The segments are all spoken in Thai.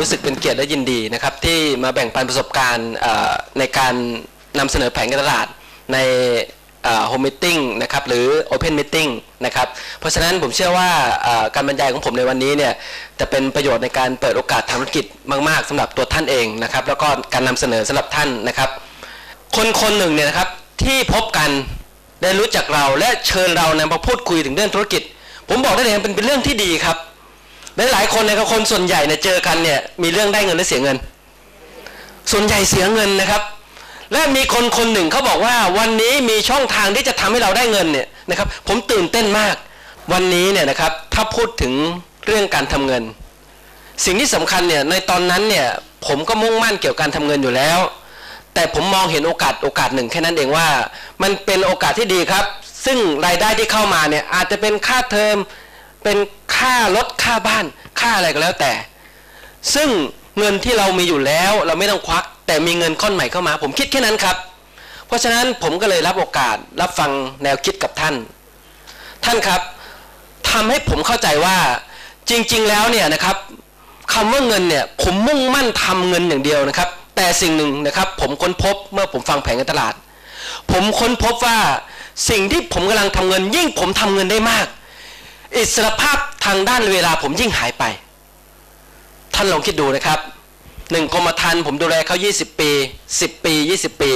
รู้สึกเป็นเกียรติและยินดีนะครับ ที่มาแบ่งปันประสบการณ์ในการนำเสนอแผนการตลาดในโฮมมิทติ้งนะครับหรือ Open Meeting นะครับเพราะฉะนั้นผมเชื่อว่าการบรรยายของผมในวันนี้เนี่ยจะเป็นประโยชน์ในการเปิดโอกาสทางธุรกิจมากๆสำหรับตัวท่านเองนะครับแล้วก็การนำเสนอสำหรับท่านนะครับ คนคนหนึ่งเนี่ยนะครับที่พบกันได้รู้จักเราและเชิญเรานำมาพูดคุยถึงเรื่องธุรกิจ ผมบอกได้เลยเป็นเป็นเรื่องที่ดีครับ และหลายคนเนี่ยคนส่วนใหญ่เนี่ยเจอกันเนี่ยมีเรื่องได้เงินและเสียเงิน ส่วนใหญ่เสียเงินนะครับ และมีคนคนหนึ่งเขาบอกว่าวันนี้มีช่องทางที่จะทำให้เราได้เงินเนี่ยนะครับ ผมตื่นเต้นมาก วันนี้เนี่ยนะครับถ้าพูดถึงเรื่องการทำเงิน สิ่งที่สำคัญเนี่ยในตอนนั้นเนี่ยผมก็มุ่งมั่นเกี่ยวกับการทำเงินอยู่แล้ว แต่ผมมองเห็นโอกาสโอกาสหนึ่งแค่นั้นเองว่า มันเป็นโอกาสที่ดีครับ ซึ่งรายได้ที่เข้ามาเนี่ยอาจจะเป็นค่าเทอมเป็น ค่ารถค่าบ้านค่าอะไรก็แล้วแต่ ซึ่งเงินที่เรามีอยู่แล้วเราไม่ต้องควัก แต่มีเงินก้อนใหม่เข้ามา ผมคิดแค่นั้นครับ เพราะฉะนั้นผมก็เลยรับโอกาสรับฟังแนวคิดกับท่าน ท่านครับทำให้ผมเข้าใจว่าจริง ๆ แล้วเนี่ยนะครับคำว่าเงินเนี่ยผมมุ่งมั่นทำเงินอย่างเดียวนะครับ แต่สิ่งหนึ่งนะครับ ผมค้นพบเมื่อผมฟังแผนการตลาด ผมค้นพบว่าสิ่งที่ผมกำลังทำเงิน ยิ่งผมทำเงินได้มาก อิสรภาพทางด้านเวลาผมยิ่งหายไป ท่านลองคิดดูนะครับหนึ่งกรมธรรม์ผมดูแลเขา 20 ปี 10 ปี 20 ปี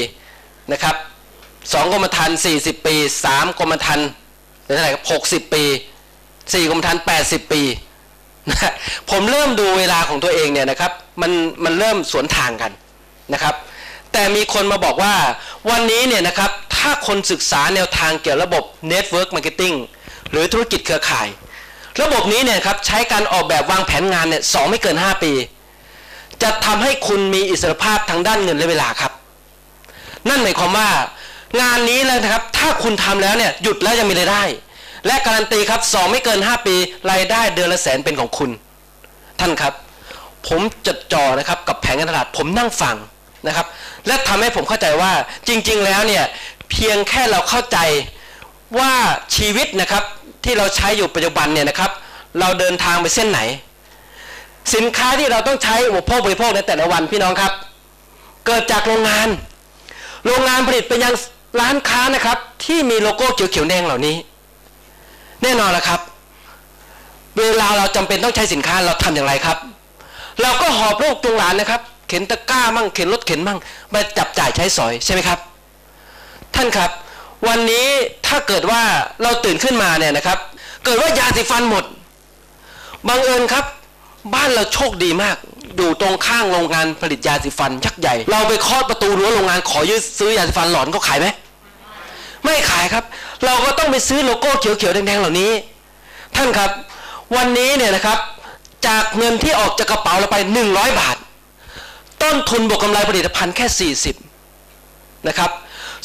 นะครับสองกรมธรรม์40 ปีสามกรมธรรม์เท่าไหร่ครับ60ปีสี่กรมธรรม์80ปีนะผมเริ่มดูเวลาของตัวเองเนี่ยนะครับมันมันเริ่มสวนทางกันนะครับ แต่มีคนมาบอกว่าวันนี้เนี่ยนะครับถ้าคนศึกษาแนวทางเกี่ยวกับระบบ Network Marketing หรือธุรกิจเครือข่าย ระบบนี้เนี่ยครับใช้การออกแบบวางแผนงานเนี่ยสองไม่เกิน 5 ปี จะทำให้คุณมีอิสรภาพทางด้านเงินและเวลาครับ นั่นหมายความว่างานนี้แล้วนะครับถ้าคุณทำแล้วเนี่ยหยุดแล้วยังมีรายได้ และการันตีครับสองไม่เกิน 5 ปีรายได้เดือนละแสนเป็นของคุณ ท่านครับ ผมจดจ่อนะครับกับแผนการตลาดผมนั่งฟังนะครับ และทำให้ผมเข้าใจว่าจริง ๆ แล้วเนี่ยเพียงแค่เราเข้าใจ ว่าชีวิตนะครับที่เราใช้อยู่ปัจจุบันเนี่ยนะครับ เราเดินทางไปเส้นไหน สินค้าที่เราต้องใช้อุปโภคบริโภคในแต่ละวันพี่น้องครับ เกิดจากโรงงาน โรงงานผลิตไปยังร้านค้านะครับ ที่มีโลโก้เขียวๆแดงเหล่านี้ แน่นอนละครับ เวลาเราจำเป็นต้องใช้สินค้าเราทำอย่างไรครับ เราก็หอบลูกจุงหลานนะครับ เข็นตะกร้ามั่งเข็นรถเข็นมั่งมาจับจ่ายใช้สอยใช่ไหมครับ ท่านครับ วันนี้ถ้าเกิดว่าเราตื่นขึ้นมาเนี่ยนะครับ เกิดว่ายาสีฟันหมดบังเอิญครับ บ้านเราโชคดีมาก อยู่ตรงข้างโรงงานผลิตยาสีฟันยักษ์ใหญ่ เราไปเคาะประตูรั้วโรงงานขอยืดซื้อยาสีฟันหลอนก็ขายไหมไม่ขายครับ เราก็ต้องไปซื้อโลโก้เขียวๆแดงๆเหล่านี้ ท่านครับ วันนี้เนี่ยนะครับ จากเงินที่ออกจากกระเป๋าเราไป 100 บาท ต้นทุนบวกกำไรผลิตภัณฑ์แค่ 40นะครับ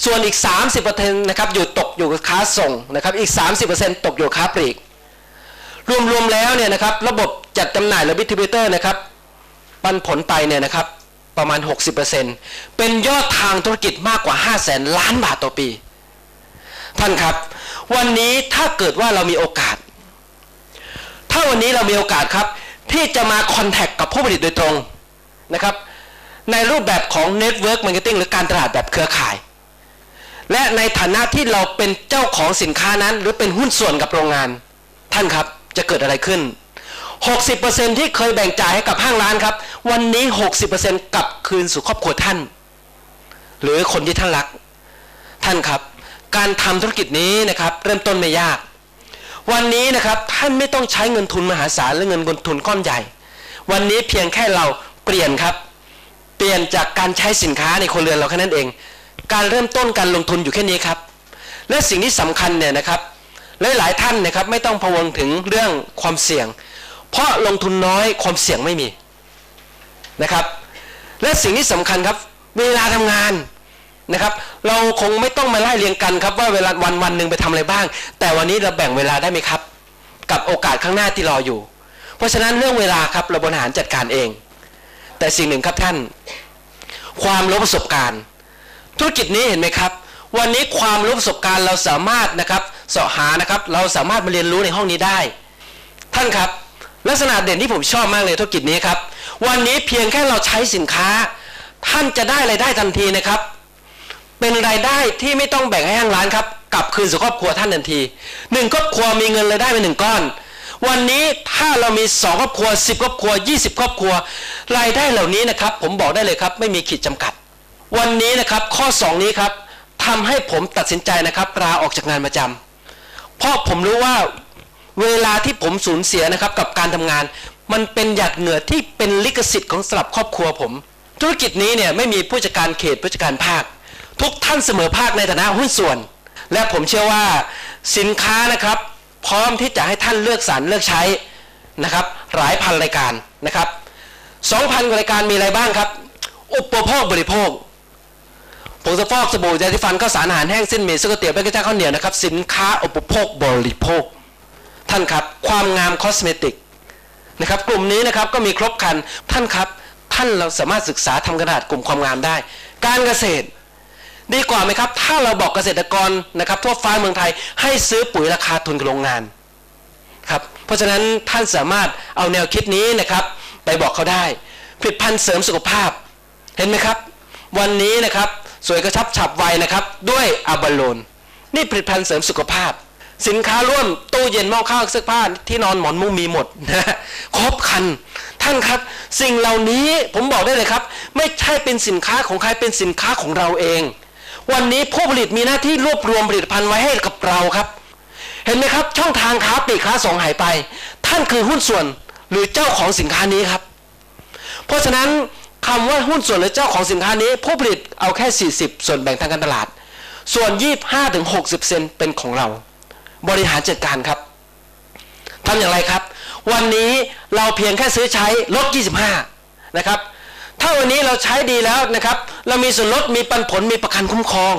ส่วนอีก 30%นะครับอยู่ตกอยู่กับค้าส่งนะครับอีก 30%ตกอยู่ค้าปลีก รวมๆแล้วเนี่ยนะครับระบบจัดจำหน่ายหรือดิสทริบิวเตอร์นะครับปันผลไปเนี่ยนะครับประมาณ 60%เป็นยอดทางธุรกิจมากกว่า 5 0 0แสนล้านบาทต่อปี ท่านครับ วันนี้ถ้าเกิดว่าเรามีโอกาส ถ้าวันนี้เรามีโอกาสครับ ที่จะมาคอนแทคกับผู้ผลิตโดยตรงนะครับในรูปแบบของ Network Marketing หรือการตลาดแบบเครือข่าย และในฐานะที่เราเป็นเจ้าของสินค้านั้น หรือเป็นหุ้นส่วนกับโรงงาน ท่านครับจะเกิดอะไรขึ้น 60%ที่เคยแบ่งจ่ายให้กับห้างร้านครับ วันนี้ 60%กลับคืนสู่ครอบครัวท่าน หรือคนที่ท่านรัก ท่านครับ การทำธุรกิจนี้นะครับ เริ่มต้นไม่ยาก วันนี้นะครับท่านไม่ต้องใช้เงินทุนมหาศาลหรือเงินทุนก้อนใหญ่ วันนี้เพียงแค่เราเปลี่ยนครับ เปลี่ยนจากการใช้สินค้าในคนเรือนเราแค่นั้นเอง การเริ่มต้นการลงทุนอยู่แค่นี้ครับ และสิ่งที่สำคัญเนี่ยนะครับหลายๆท่านนะครับไม่ต้องพะวงถึงเรื่องความเสี่ยง เพราะลงทุนน้อยความเสี่ยงไม่มีนะครับ และสิ่งที่สำคัญครับเวลาทำงานนะครับ เราคงไม่ต้องมาไล่เรียงกันครับว่าเวลาวันวันหนึ่งไปทำอะไรบ้าง แต่วันนี้เราแบ่งเวลาได้ไหมครับ กับโอกาสข้างหน้าที่รออยู่ เพราะฉะนั้นเรื่องเวลาครับเราบริหารจัดการเอง แต่สิ่งหนึ่งครับท่าน ความรู้ประสบการณ์ ธุรกิจนี้เห็นไหมครับ วันนี้ความรู้ประสบการณ์เราสามารถนะครับเสาะหานะครับเราสามารถมาเรียนรู้ในห้องนี้ได้ ท่านครับ ลักษณะเด่นที่ผมชอบมากเลยธุรกิจนี้ครับ วันนี้เพียงแค่เราใช้สินค้า ท่านจะได้รายได้ทันทีนะครับ เป็นรายได้ที่ไม่ต้องแบ่งให้ทางร้านครับกลับคืนสู่ครอบครัวท่านทันทีหนึ่งครอบครัวมีเงินรายได้เป็นหนึ่งก้อนวันนี้ถ้าเรามีสองครอบครัวสิบครอบครัวยี่สิบครอบครัว รายได้เหล่านี้นะครับ ผมบอกได้เลยครับ ไม่มีขีดจำกัด วันนี้นะครับข้อสองนี้ครับทำให้ผมตัดสินใจนะครับลาออกจากงานประจำเพราะผมรู้ว่าเวลาที่ผมสูญเสียนะครับกับการทำงาน มันเป็นหยาดเหงื่อที่เป็นลิขสิทธิ์ของสำหรับครอบครัวผม ธุรกิจนี้เนี่ยไม่มีผู้จัดการเขตผู้จัดการภาค ทุกท่านเสมอภาคในฐานะหุ้นส่วน และผมเชื่อว่าสินค้านะครับ พร้อมที่จะให้ท่านเลือกสรรเลือกใช้นะครับหลายพันรายการนะครับ2,000รายการมีอะไรบ้างครับ อุปโภคบริโภค ผงซักฟอกสบู่ยาสีฟันข้าวสารอาหารแห้งเส้นหมี่ซุกเตี๋ยวแป้งกระจ้าข้าวเหนียวนะครับสินค้าอุปโภคบริโภค ท่านครับความงามคอสเมติกนะครับกลุ่มนี้นะครับก็มีครบครันท่านครับท่านเราสามารถศึกษาทำกระดาษกลุ่มความงามได้ การเกษตร ดีกว่าไหมครับถ้าเราบอกเกษตรกรนะครับทั่วฟ้าเมืองไทยให้ซื้อปุ๋ยราคาทุนกับโรงงานครับเพราะฉะนั้นท่านสามารถเอาแนวคิดนี้นะครับไปบอกเขาได้ผลิตภัณฑ์เสริมสุขภาพเห็นไหมครับ วันนี้นะครับ สวยกระชับฉับไวนะครับ ด้วยอาบาโลน นี่ผลิตภัณฑ์เสริมสุขภาพ สินค้าร่วมตู้เย็นหม้อข้าวเสื้อผ้าที่นอนหมอนมุ้งมีหมดนะครบคัน ท่านครับ สิ่งเหล่านี้ผมบอกได้เลยครับ ไม่ใช่เป็นสินค้าของใครเป็นสินค้าของเราเอง วันนี้ผู้ผลิตมีหน้าที่รวบรวมผลิตภัณฑ์ไว้ให้กับเราครับ เห็นไหมครับ ช่องทางค้าปลีกค้าส่งหายไป ท่านคือหุ้นส่วนหรือเจ้าของสินค้านี้ครับ เพราะฉะนั้น คำว่าหุ้นส่วนหรือเจ้าของสินค้านี้ ผู้ผลิตเอาแค่ 40 ส่วนแบ่งทางการตลาด ส่วน 25ถึง60เซนเป็นของเรา บริหารจัดการครับทำอย่างไรครับ วันนี้เราเพียงแค่ซื้อใช้ลด 25 นะครับ ถ้าวันนี้เราใช้ดีแล้วนะครับ เรามีส่วนลดมีปันผลมีประกันคุ้มครอง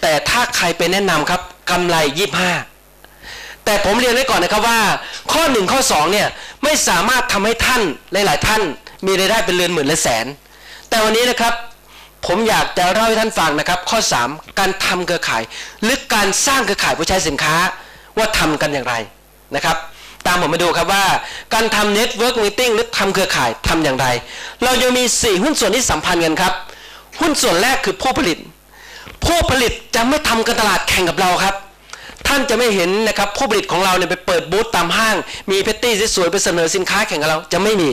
แต่ถ้าใครไปแนะนำครับกำไร 25 แต่ผมเรียนไว้ก่อนนะครับว่า ข้อ 1 ข้อ2เนี่ยไม่สามารถทำให้ท่านหลาย ๆ ท่าน มีรายได้เป็นเรือนหมื่นและแสน แต่วันนี้นะครับผมอยากจะเล่าให้ท่านฟังนะครับ ข้อ 3 การทำเครือข่าย หรือการสร้างเครือข่ายผู้ใช้สินค้าว่าทำกันอย่างไรนะครับ ตามผมมาดูครับว่าการทำ Network Meeting หรือทำเครือข่ายทำอย่างไร เรายังมี 4 หุ้นส่วนที่สัมพันธ์กันครับ หุ้นส่วนแรกคือผู้ผลิต ผู้ผลิตจะไม่ทำการตลาดแข่งกับเราครับ ท่านจะไม่เห็นนะครับผู้ผลิตของเราเนี่ยไปเปิดบูธตามห้าง มีเพตตี้สวยๆไปเสนอสินค้าแข่งกับเราจะไม่มี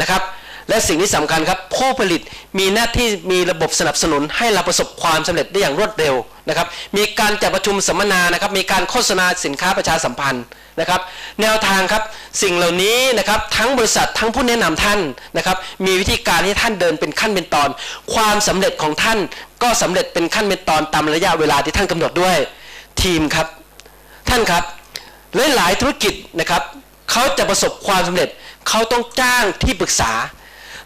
นะครับ และสิ่งที่สำคัญครับผู้ผลิตมีหน้าที่มีระบบสนับสนุนให้เราประสบความสำเร็จได้อย่างรวดเร็วนะครับ มีการจัดประชุมสัมมนานะครับ มีการโฆษณาสินค้าประชาสัมพันธ์นะครับ แนวทางครับสิ่งเหล่านี้นะครับทั้งบริษัททั้งผู้แนะนำท่านนะครับ มีวิธีการที่ท่านเดินเป็นขั้นเป็นตอน ความสำเร็จของท่านก็สำเร็จเป็นขั้นเป็นตอนตามระยะเวลาที่ท่านกำหนดด้วยทีมครับ ท่านครับหลายๆธุรกิจนะครับเขาจะประสบความสำเร็จ เขาต้องจ้างที่ปรึกษา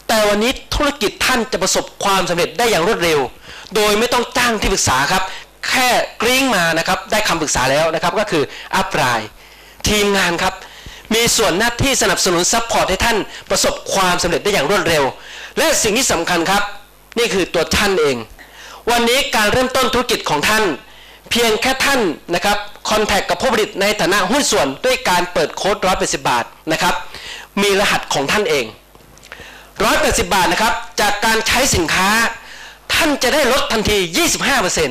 แต่วันนี้ธุรกิจท่านจะประสบความสำเร็จได้อย่างรวดเร็ว โดยไม่ต้องจ้างที่ปรึกษาครับ แค่กริ้งมานะครับได้คำปรึกษาแล้วนะครับก็คืออัพไลน์ทีมงานครับมีส่วนหน้าที่สนับสนุนซัพพอร์ตให้ท่านประสบความสำเร็จได้อย่างรวดเร็ว และสิ่งที่สำคัญครับ นี่คือตัวท่านเอง วันนี้การเริ่มต้นธุรกิจของท่าน เพียงแค่ท่านนะครับคอนแทคกับผู้ผลิตในฐานะหุ้นส่วนด้วยการเปิดโค้ดร้อยแปดสิบบาทนะครับ มีรหัสของท่านเองร้อยแปดสิบบาทนะครับ จากการใช้สินค้า ท่านจะได้ลดทันที 25%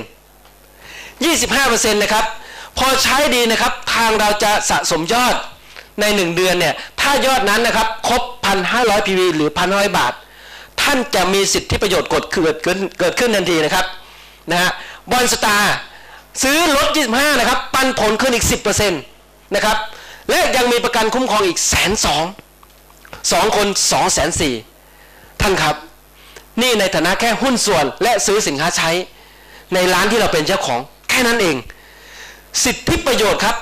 25%นะครับ พอใช้ดีนะครับ ทางเราจะสะสมยอดใน 1 เดือนเนี่ย ถ้ายอดนั้นนะครับ ครบ 1,500 PV หรือ 1,500 บาท ท่านจะมีสิทธิประโยชน์กดเกิดขึ้นเกิดขึ้นทันทีนะครับ นะฮะ บอลสตาร์ซื้อลด 25 นะครับ ปันผลขึ้นอีก 10%นะครับ และยังมีประกันคุ้มครองอีกแสนสอง สองคนสองแสนสี่ท่านครับ นี่ในฐานะแค่หุ้นส่วนและซื้อสินค้าใช้ ในร้านที่เราเป็นเจ้าของแค่นั้นเอง สิทธิประโยชน์ครับ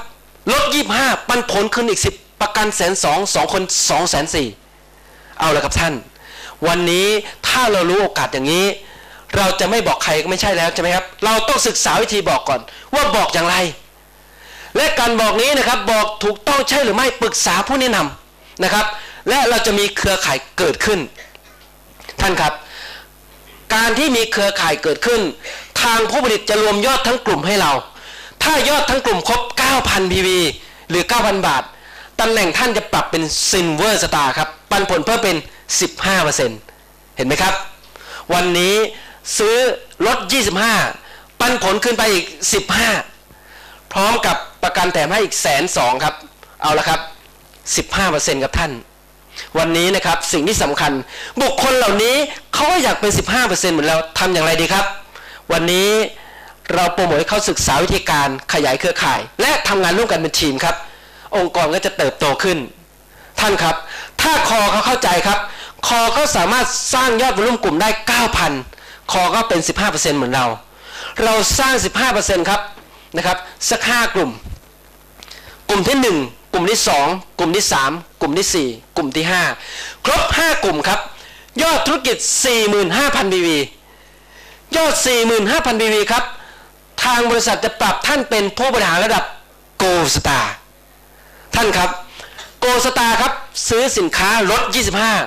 ลด25ปันผลขึ้นอีก10ประกันแสนสองสองคนสองแสนสี่เอาละครับท่าน วันนี้ถ้าเรารู้โอกาสอย่างนี้ เราจะไม่บอกใครก็ไม่ใช่แล้วใช่ไหมครับ เราต้องศึกษาวิธีบอกก่อน ว่าบอกอย่างไร และการบอกนี้นะครับบอกถูกต้องใช่หรือไม่ปรึกษาผู้แนะนำนะครับ และเราจะมีเครือข่ายเกิดขึ้น ท่านครับ การที่มีเครือข่ายเกิดขึ้น ทางผู้ผลิตจะรวมยอดทั้งกลุ่มให้เรา ถ้ายอดทั้งกลุ่มครบ 9,000 PV หรือ 9,000 บาทตำแหน่งท่านจะปรับเป็น Silver Star ครับ ปันผลเพิ่มเป็น 15%เห็นไหมครับ วันนี้ซื้อลด 25 ปันผลขึ้นไปอีก 15 พร้อมกับประกันแถมให้อีกแสนสองครับ เอาละครับ 15%กับท่าน วันนี้นะครับสิ่งที่สำคัญ บุคคลเหล่านี้เขาก็อยากเป็น 15%เหมือนเราทำอย่างไรดีครับ วันนี้เราโปรโมทให้เขาศึกษาวิธีการขยายเครือข่าย และทำงานร่วมกันเป็นทีมครับ องค์กรก็จะเติบโตขึ้น ท่านครับ ถ้าคอเขาเข้าใจครับ คอเขาสามารถสร้างยอดวอลุ่มกลุ่มได้ 9,000 คอก็เป็น 15%เหมือนเรา เราสร้าง 15%ครับนะครับสัก 5 กลุ่ม กลุ่มที่ 1 กลุ่มที่ 2 กลุ่มที่ 3 กลุ่มที่ 4 กลุ่มที่ 5 ครบ 5 กลุ่มครับ ยอดธุรกิจ 45,000 BV ยอด 45,000 BV ครับ ทางบริษัทจะปรับท่านเป็นผู้บริหารระดับ Gold Star ท่านครับ Gold Star ครับ ซื้อสินค้าลด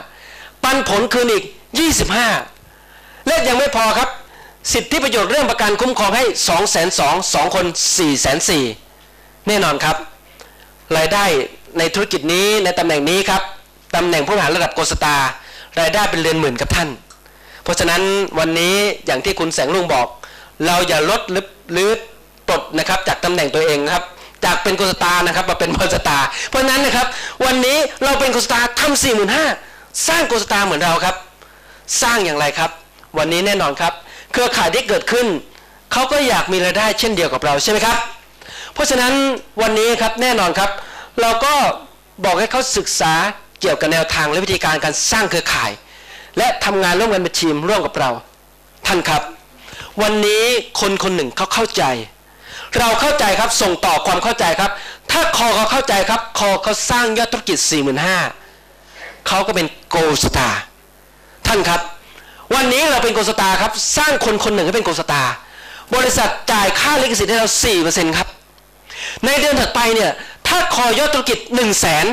25 ปันผลคืนอีก 25 และยังไม่พอครับ สิทธิประโยชน์เรื่องประกันคุ้มครองให้ 2 2 0 0 0 2คน 4 4 0 0แน่นอนครับ รายได้ในธุรกิจนี้ในตำแหน่งนี้ครับตำแหน่งผู้บริหารระดับโกสตารายได้เป็นเรือนหมื่นกับท่าน เพราะฉะนั้นวันนี้อย่างที่คุณแสงลุงบอก เราอย่าลดหรือหรือปลดนะครับจากตำแหน่งตัวเองครับจากเป็นโกสตานะครับมาเป็นบอสตา เพราะฉะนั้นนะครับวันนี้เราเป็นโกสตาทำสี่หมื่นห้าสร้างโกสตาเหมือนเราครับ สร้างอย่างไรครับ วันนี้แน่นอนครับ เครือข่ายที่เกิดขึ้น เขาก็อยากมีรายได้เช่นเดียวกับเราใช่ไหมครับ เพราะฉะนั้นวันนี้ครับแน่นอนครับ เราก็บอกให้เขาศึกษาเกี่ยวกับแนวทางและวิธีการการสร้างเครือข่าย และทำงานร่วมกันเป็นทีมร่วมกับเรา ท่านครับ วันนี้คนคนหนึ่งเขาเข้าใจ เราเข้าใจครับส่งต่อความเข้าใจครับ ถ้าคอเขาเข้าใจครับคอเขาสร้างยอดธุรกิจ 4 5 0 0 0เขาก็เป็นโกลสตาร์ท่านครับ วันนี้เราเป็นโกลสตาร์ครับสร้างคนคนหนึ่งให้เป็นโกลสตาร์บริษัทจ่ายค่าลิขสิทธิ์ให้เรา4%ครับ ในเดือนถัดไปเนี่ยถ้าคอยอดธุรกิจ1 0 0 0 0แสน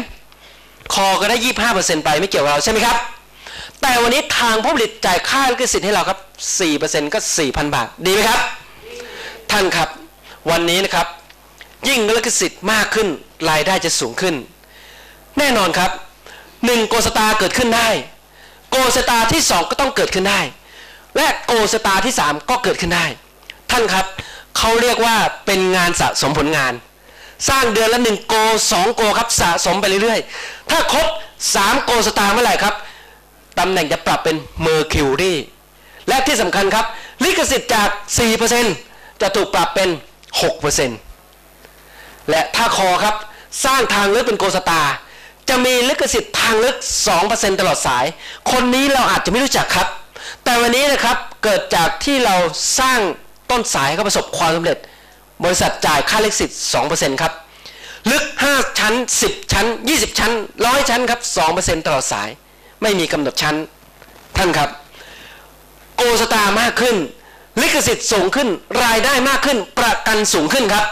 คอก็ได้25%ไปไม่เกี่ยวกับเราใช่ไหมครับ แต่วันนี้ทางผู้ผลิตจ่ายค่าลิขสิทธิ์ให้เราครับ4%ก็4,000บาทดีไหมครับ ท่านครับวันนี้นะครับ ยิ่งลิขสิทธิ์มากขึ้นรายได้จะสูงขึ้น แน่นอนครับหนึ่งโกสตาเกิดขึ้นได้ โกสตาที่2ก็ต้องเกิดขึ้นได้ และโกสตาที่3ก็เกิดขึ้นได้ ท่านครับ เขาเรียกว่าเป็นงานสะสมผลงาน สร้างเดือนละ1โก2โกครับสะสมไปเรื่อยๆ ถ้าครบ3โกสตาร์เมื่อไหร่ครับตำแหน่งจะปรับเป็นเมอร์คิวรีและที่สำคัญครับ ลิขสิทธิ์จาก 4%จะถูกปรับเป็น 6%และถ้าคอครับ สร้างทางลึกเป็นโกสตาร์จะมีลิขสิทธิ์ทางลึก 2%ตลอดสาย คนนี้เราอาจจะไม่รู้จักครับ แต่วันนี้นะครับเกิดจากที่เราสร้าง ต้นสายเขาประสบความสำเร็จ บริษัทจ่ายค่าลิขสิทธิ์2%ครับ ลึก5ชั้น10ชั้น20ชั้น100ชั้นครับ2%ตลอดสาย ไม่มีกำหนดชั้น ท่านครับโกสตามากขึ้น ลิขสิทธิ์สูงขึ้นรายได้มากขึ้น ประกันสูงขึ้นครับ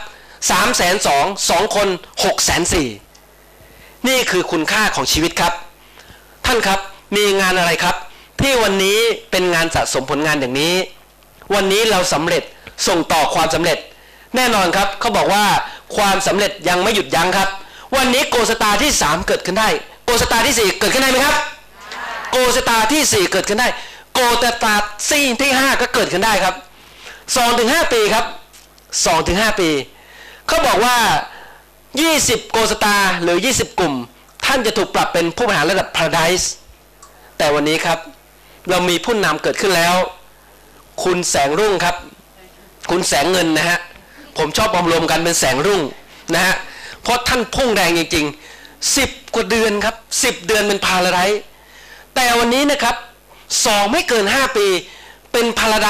3 2 0 0 0 2คน6 4 0 0 0นี่คือคุณค่าของชีวิตครับ ท่านครับมีงานอะไรครับ ที่วันนี้เป็นงานสะสมผลงานอย่างนี้ วันนี้เราสำเร็จส่งต่อความสำเร็จ แน่นอนครับเขาบอกว่าความสำเร็จยังไม่หยุดยั้งครับ วันนี้โกสตาที่ 3 เกิดขึ้นได้ โกสตาที่ 4 เกิดขึ้นได้ไหมครับ โกสตาที่ 4 เกิดขึ้นได้ โกสตาซี่ที่ 5 ก็เกิดขึ้นได้ครับ2ถึง5ปีครับ2ถึง5ปีเขาบอกว่า 20 โกสตาหรือ 20 กลุ่ม ท่านจะถูกปรับเป็นผู้บริหารระดับ Paradise แต่วันนี้ครับ เรามีผู้นำเกิดขึ้นแล้ว คุณแสงรุ่งครับ คุณแสงเงินนะฮะผมชอบอมรวมกันเป็นแสงรุ่งนะฮะเพราะท่านพุ่งแรงจริงๆ10กว่าเดือนครับ10เดือนเป็นพาราไดแต่วันนี้นะครับสองไม่เกิน5ปีเป็นพาราได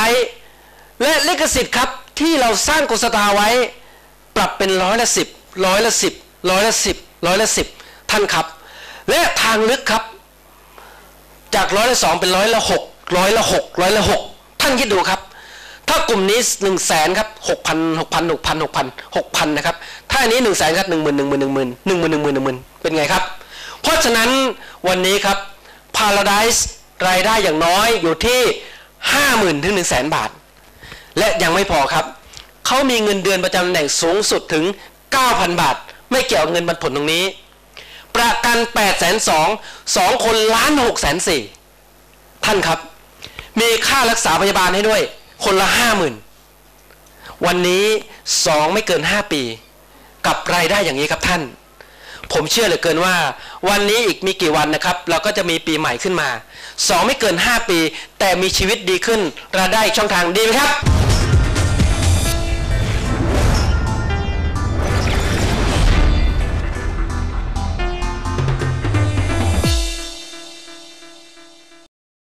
และลิขสิทธิ์ครับที่เราสร้างโกสตาไว้ปรับเป็นร้อยละสิบร้อยละสิบร้อยละสิบร้อยละสิบท่านครับ และทางลึกครับ จากร้อยละสองเป็นร้อยละหกร้อยละหกร้อยละหก ท่านคิดดูครับ ถ้ากลุ่มนี้หนึ่งแสนครับหกพันหกพันหกพันหกพันหกพันนะครับ ถ้าอันนี้หนึ่งแสนครับหนึ่งหมื่นหนึ่งหมื่นหนึ่งหมื่นหนึ่งหมื่นหนึ่งหมื่นหนึ่งหมื่นเป็นไงครับ เพราะฉะนั้นวันนี้ครับ Paradise รายได้อย่างน้อยอยู่ที่ห้าหมื่นถึงหนึ่งแสนบาท และยังไม่พอครับ เขามีเงินเดือนประจำตำแหน่งสูงสุดถึง 9,000 บาท ไม่เกี่ยวกับเงินบรรผลตรงนี้ ประกัน8ปดแสนสองสองคนล้านหกแสนสี่ท่านครับ มีค่ารักษาพยาบาลให้ด้วย คนละห้าหมื่นวันนี้สองไม่เกินห้าปี กับรายได้อย่างนี้ครับท่าน ผมเชื่อเหลือเกินว่า วันนี้อีกมีกี่วันนะครับ เราก็จะมีปีใหม่ขึ้นมาสองไม่เกินห้าปี แต่มีชีวิตดีขึ้นรายได้ช่องทางดีไหมครับ